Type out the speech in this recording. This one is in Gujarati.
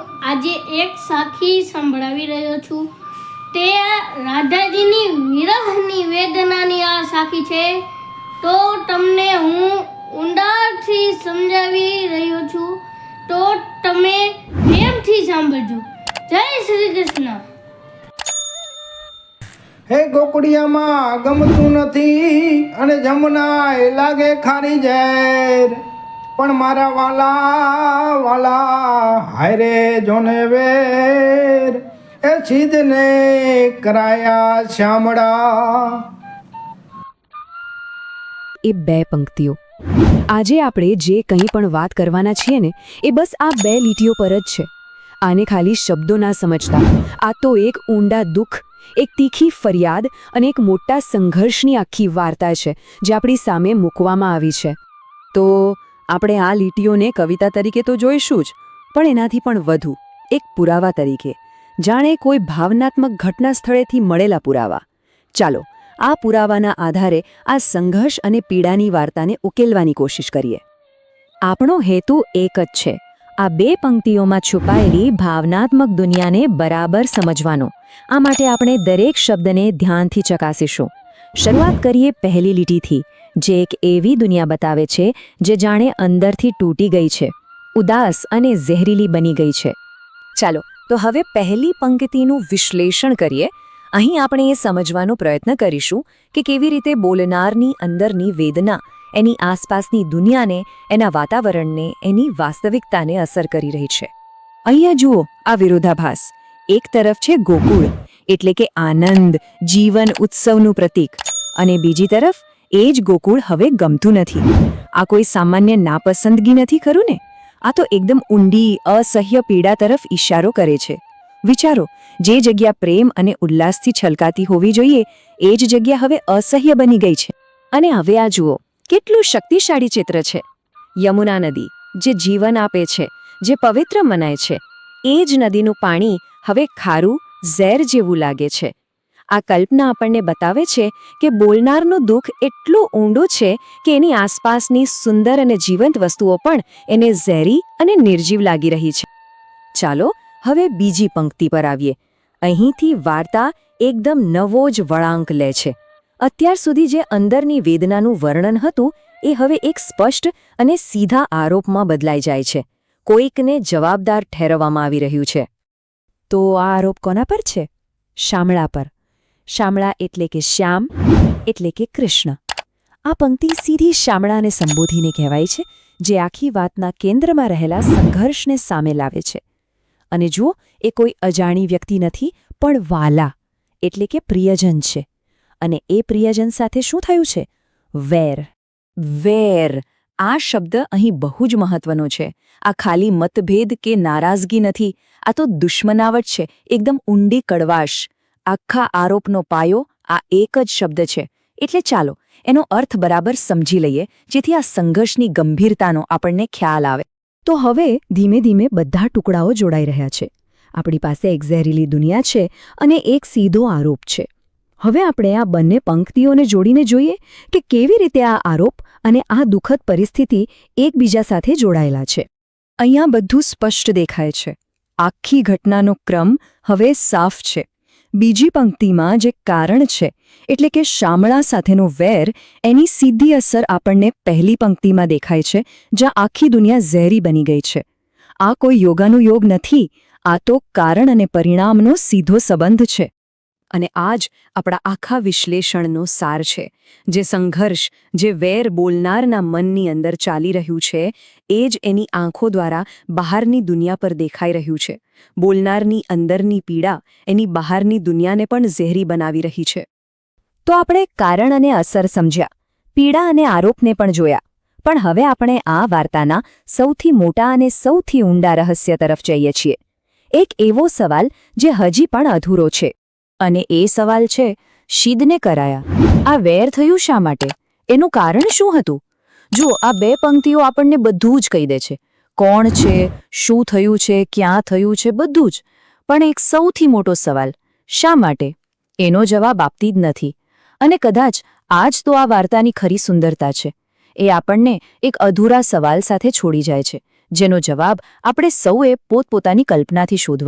આજે એક સાખી સંભળાવી રહ્યો છું. તે રાધાજીની વિરહની વેદનાની આ સાખી છે. તો તમને હું ઊંડાણથી સમજાવી રહ્યો છું. તો તમે પ્રેમથી સાંભળજો. જય શ્રી કૃષ્ણ. હે ગોકુડિયામાં ગમતું નથી અને જમના એ લાગે ખારી ઝેર. પણ મારા વાલા વાલા હારે જોને વેર. એ છીદને કરાયા શ્યામળા એ બે પંક્તિઓ. આજે આપણે જે કંઈ પણ વાત કરવાના છીએ ને, એ બસ આ બે લીટીઓ પર જ છે. આને ખાલી શબ્દો ના સમજતા. આ તો એક ઊંડા દુઃખ, એક તીખી ફરિયાદ અને એક મોટા સંઘર્ષની આખી વાર્તા છે, જે આપણી સામે મૂકવામાં આવી છે. તો આપણે આ લીટીઓને કવિતા તરીકે તો જોઈશું જ, પણ એનાથી પણ વધુ. એક પુરાવા તરીકે. જાણે કોઈ ભાવનાત્મક ઘટના સ્થળેથી મળેલા પુરાવા. ચાલો, આ પુરાવાના આધારે આ સંઘર્ષ અને પીડાની વાર્તાને ઉકેલવાની કોશિશ કરીએ. આપણો હેતુ એક જ છે, આ બે પંક્તિઓમાં છુપાયેલી ભાવનાત્મક દુનિયાને બરાબર સમજવાનો. આ માટે આપણે દરેક શબ્દને ધ્યાનથી ચકાસીશું. શરૂઆત કરીએ પહેલી લીટીથી. જે એક એવી દુનિયા બતાવે છે જે જાણે અંદરથી તૂટી ગઈ છે, ઉદાસ અને ઝેરીલી બની ગઈ છે. ચાલો, તો હવે પહેલી પંક્તિનું વિશ્લેષણ કરીએ. અહીં આપણે એ સમજવાનો પ્રયત્ન કરીશું કે કેવી રીતે બોલનારની અંદરની વેદના, એની આસપાસની દુનિયાને, એના વાતાવરણને, એની વાસ્તવિકતાને અસર કરી રહી છે. અહીંયા જુઓ, આ વિરોધાભાસ. એક તરફ છે ગોકુળ, એટલે કે આનંદ, જીવન ઉત્સવનું પ્રતીક. અને બીજી તરફ એ જ ગોકુળ હવે ગમતું નથી. આ કોઈ સામાન્ય નાપસંદગી નથી, ખરું ને? આ તો એકદમ ઊંડી, અસહ્ય પીડા તરફ ઈશારો કરે છે. વિચારો, જે જગ્યા પ્રેમ અને ઉલ્લાસથી છલકાતી હોવી જોઈએ, એ જ જગ્યા હવે અસહ્ય બની ગઈ છે. અને હવે આ જુઓ, કેટલું શક્તિશાળી ચિત્ર છે. યમુના નદી, જે જીવન આપે છે, જે પવિત્ર મનાય છે. એ જ નદીનું પાણી હવે ખારું, ઝેર જેવું લાગે છે. આ કલ્પના આપણને બતાવે છે કે બોલનારનું દુઃખ એટલું ઊંડું છે કે એની આસપાસની સુંદર અને જીવંત વસ્તુઓ પણ એને ઝેરી અને નિર્જીવ લાગી રહી છે. ચાલો હવે બીજી પંક્તિ પર આવીએ. અહીંથી વાર્તા એકદમ નવો જ વળાંક લે છે. અત્યાર સુધી જે અંદરની વેદનાનું વર્ણન હતું, એ હવે એક સ્પષ્ટ અને સીધા આરોપમાં બદલાઈ જાય છે. કોઈકને જવાબદાર ઠેરવવામાં આવી રહ્યું છે. તો આ આરોપ કોના પર છે? શામળા પર. શામળા એટલે કે શ્યામ, એટલે કે કૃષ્ણ. આ પંક્તિ સીધી શામળાને સંબોધીને કહેવાય છે, જે આખી વાતના કેન્દ્રમાં રહેલા સંઘર્ષને સામે લાવે છે. અને જુઓ, એ કોઈ અજાણી વ્યક્તિ નથી, પણ વાલા, એટલે કે પ્રિયજન છે. અને એ પ્રિયજન સાથે શું થયું છે? વેર. વેર. આ શબ્દ અહીં બહુ જ મહત્વનો છે. આ ખાલી મતભેદ કે નારાજગી નથી. આ તો દુશ્મનાવટ છે. એકદમ ઊંડી કડવાશ. આખા આરોપનો પાયો આ એક જ શબ્દ છે. એટલે ચાલો, એનો અર્થ બરાબર સમજી લઈએ, જેથી આ સંઘર્ષની ગંભીરતાનો આપણને ખ્યાલ આવે. તો હવે ધીમે ધીમે બધા ટુકડાઓ જોડાઈ રહ્યા છે. આપણી પાસે એક દુનિયા છે અને એક સીધો આરોપ છે. હવે આપણે આ બંને પંક્તિઓને જોડીને જોઈએ કે કેવી રીતે આ આરોપ અને આ દુઃખદ પરિસ્થિતિ એકબીજા સાથે જોડાયેલા છે. અહીંયા બધું સ્પષ્ટ દેખાય છે. આખી ઘટનાનો ક્રમ હવે સાફ છે. બીજી પંક્તિમાં જે કારણ છે, એટલે કે શામળા સાથેનો વેર, એની સીધી અસર આપણને પહેલી પંક્તિમાં દેખાય છે, જ્યાં આખી દુનિયા ઝેરી બની ગઈ છે. આ કોઈ યોગાનું યોગ નથી, આ તો કારણ અને પરિણામનો સીધો સંબંધ છે. અને આ જ આપણા આખા વિશ્લેષણનો સાર છે. જે સંઘર્ષ, જે વેર બોલનારના મનની અંદર ચાલી રહ્યું છે, એ જ એની આંખો દ્વારા બહારની દુનિયા પર દેખાઈ રહ્યું છે. બોલનારની અંદરની પીડા એની બહારની દુનિયાને પણ ઝેરી બનાવી રહી છે. તો આપણે કારણ અને અસર સમજ્યા, પીડા અને આરોપને પણ જોયા. પણ હવે આપણે આ વાર્તાના સૌથી મોટા અને સૌથી ઊંડા રહસ્ય તરફ જઈએ છીએ. એક એવો સવાલ જે હજી પણ અધૂરો છે. અને એ સવાલ છે, શીદને કરાયા. આ વેર થયું શા માટે? એનું કારણ શું હતું? જો આ બે પંક્તિઓ આપણને બધું જ કહી દે છે. કોણ છે, શું થયું છે, ક્યાં થયું છે, બધું જ. પણ એક સૌથી મોટો સવાલ, શા માટે? એનો જવાબ આપતી જ નથી. અને કદાચ આ જ તો આ વાર્તાની ખરી સુંદરતા છે. એ આપણને એક અધૂરા સવાલ સાથે છોડી જાય છે, જેનો જવાબ આપણે સૌએ પોતપોતાની કલ્પનાથી શોધવા